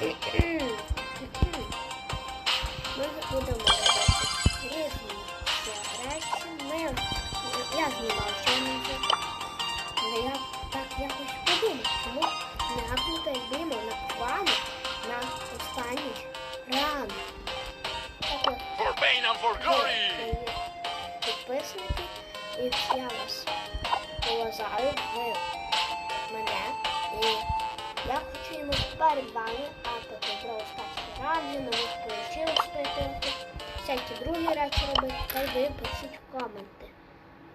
Ми будемо робити різні речі. Ми, я знімав я так якось подумав, чому не гапнути на плані на останній ран. For pain and for glory! підписники, і я вас поважаю, ви вами апати про останні ради, нових получив спити, всякі другі речі робити, та й ви пишіть в коменти.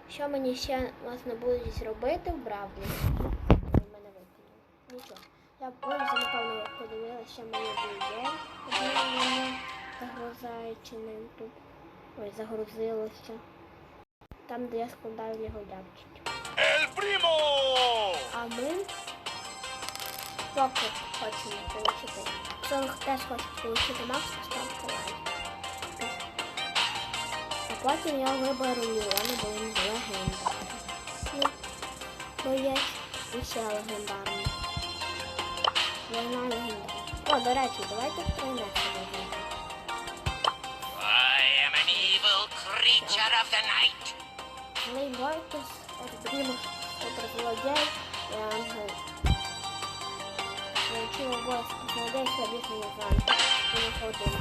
Що мені ще власне будуть зробити в Бравлі? Ви мене викинули. Нічого. Я вже напевно подивилися, що мені є. Воно загрузаючи на YouTube. Ой, загрузилося. Там, де я складаю його primo! А ми поки хочемо отримати. Хто теж хоче отримати Макс, ставте лайк. А потім я виберу Ліона, бо він легендарний. Ну, боєць і ще легендарний. Вона легендарна. О, до речі, давайте втринеться легендарний. I am an evil creature of the night! Злий Мортус, Орбрімус, Суперзлодей і Ангел. Злодей слабісний Іван. І не.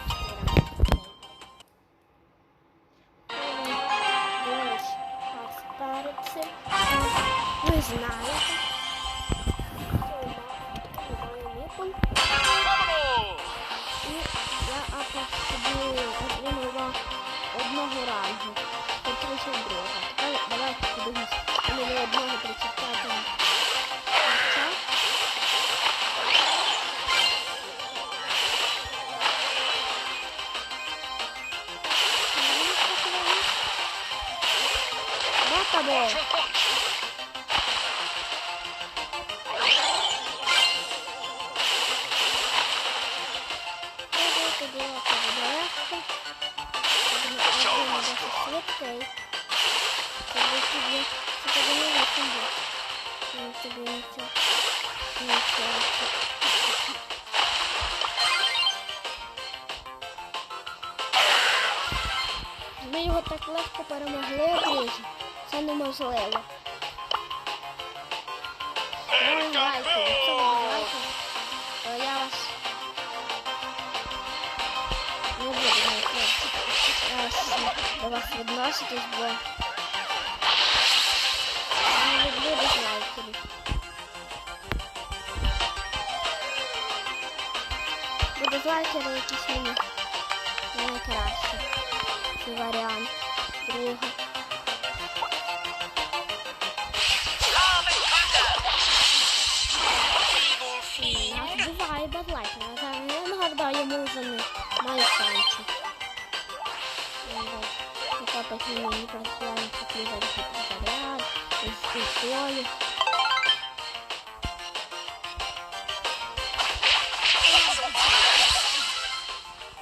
Ви знаєте. Мікун. Vámonos! Я апав собі одного рангу. По 32. Тепер давайте подивимось. У мене одного 35 bola. Meio ataque lá, ficou para mais leve mesmo. Це неможливо. Лайки, якщо ви campeón! лайки, то я вас не буду до вас відноситись, бо я не люблю дизлайкерів. Бо дизлайкери якісь мені не найкращі. Це варіант. Другий. Мені не працює, що заряд, кулькою.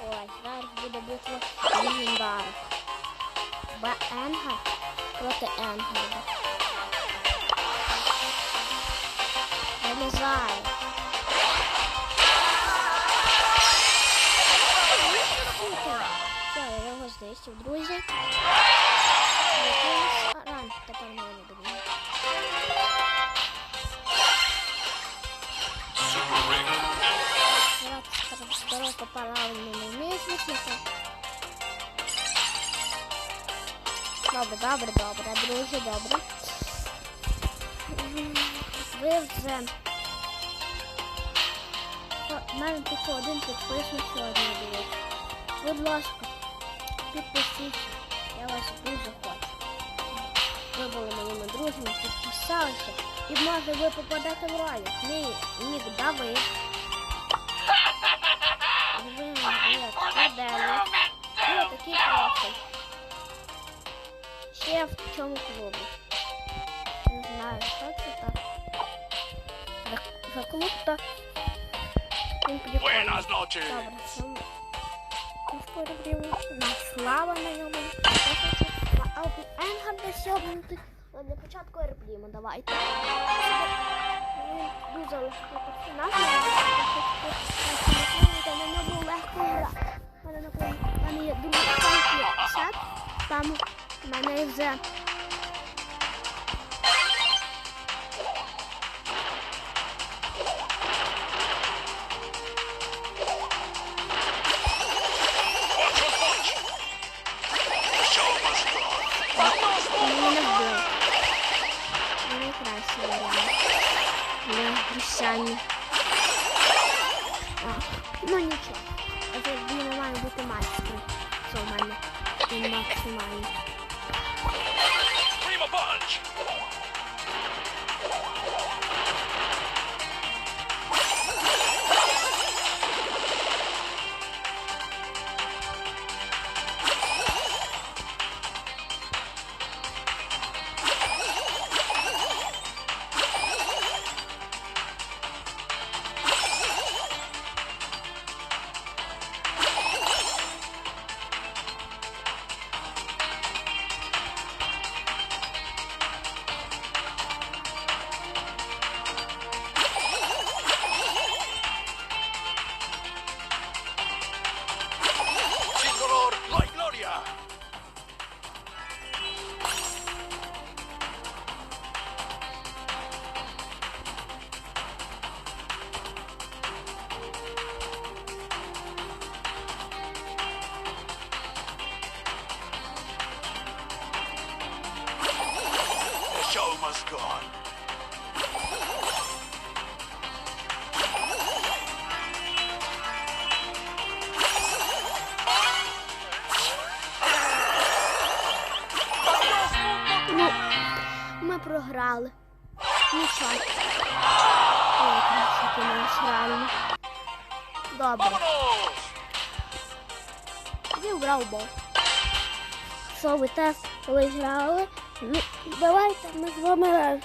Ой, зараз буде битва легендарів. Б Енга проти Енгельда. Вилізає. Знищив, друзі. Ран. Добре, добре, добре, друзі, добре. Ви вже... У мене тільки один підписник сьогодні буде. Будь ласка, підпишіться, я вас дуже хочу. Ви були моїми друзями, підписалися. І може ви попадете в рай. Мій нік Давид. Ви є Аделя. Ви такий профіль. Ще в цьому клубі. Не знаю, що це так. За, за клуб то він прикольний. Buenas noches! Добре, На слава на ньому. А у Енгарда сьобнути. Але для початку ерплімо, давайте. Він дуже легкий персонаж. На ньому легко грати. У мене, наприклад, є другий танк 50, там в мене вже back mine. Prima ми програли. Нічого. Реально. Добре. Vámonos. Тоді вбрав. Що ви теж колись грали? Ну, давайте ми з вами раз.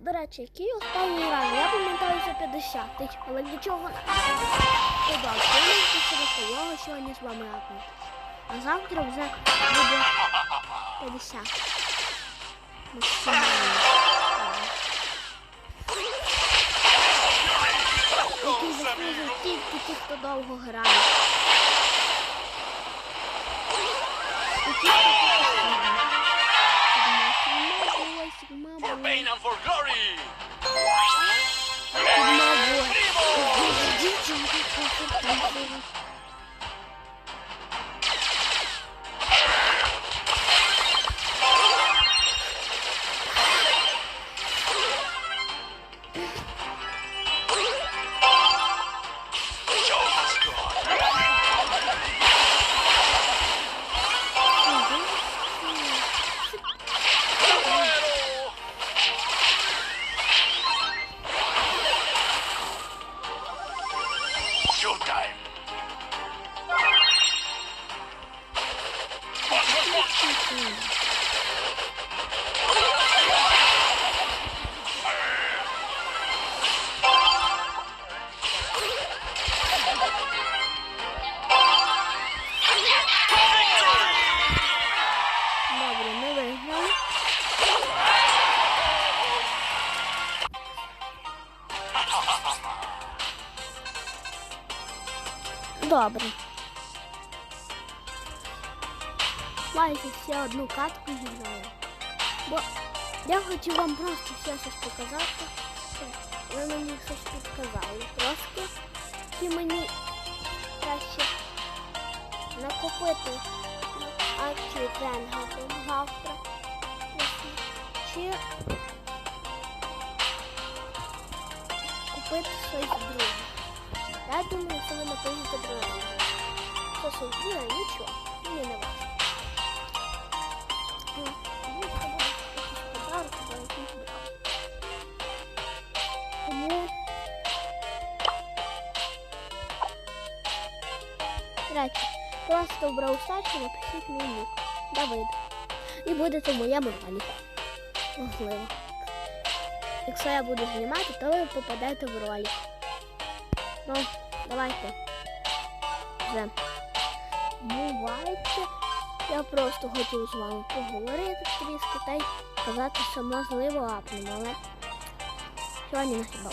До речі, який останній ран? Я пам'ятаю за 50, але нічого не подав. Я не його сьогодні з вами рахувати. А завтра вже буде 50. Максимально. Який заслужив тільки ті, хто довго грає. І ті, хто просто грає. Сігма була, сігма For була. pain and for glory. Сігма була. Primo. Добре. Давайте ще одну катку зіграю. Бо я хочу вам просто ще щось показати. Ви мені щось підказали. Трошки. І мені краще накопити акцію тренга завтра. Чи купити щось друге. Я думаю, що ви друге. Що щось друге, нічого. Мені не важко. Ну, ну, це буде Речі, просто в Браустарсі напишіть мій нік. Давид. І будете в моєму ролику. Можливо. Якщо я буду знімати, то ви попадете в ролик. Ну, давайте. Вже. Бувайте. Я просто хотів з вами поговорити трішки та й сказати, що можливо апнемо, але сьогодні на хіба.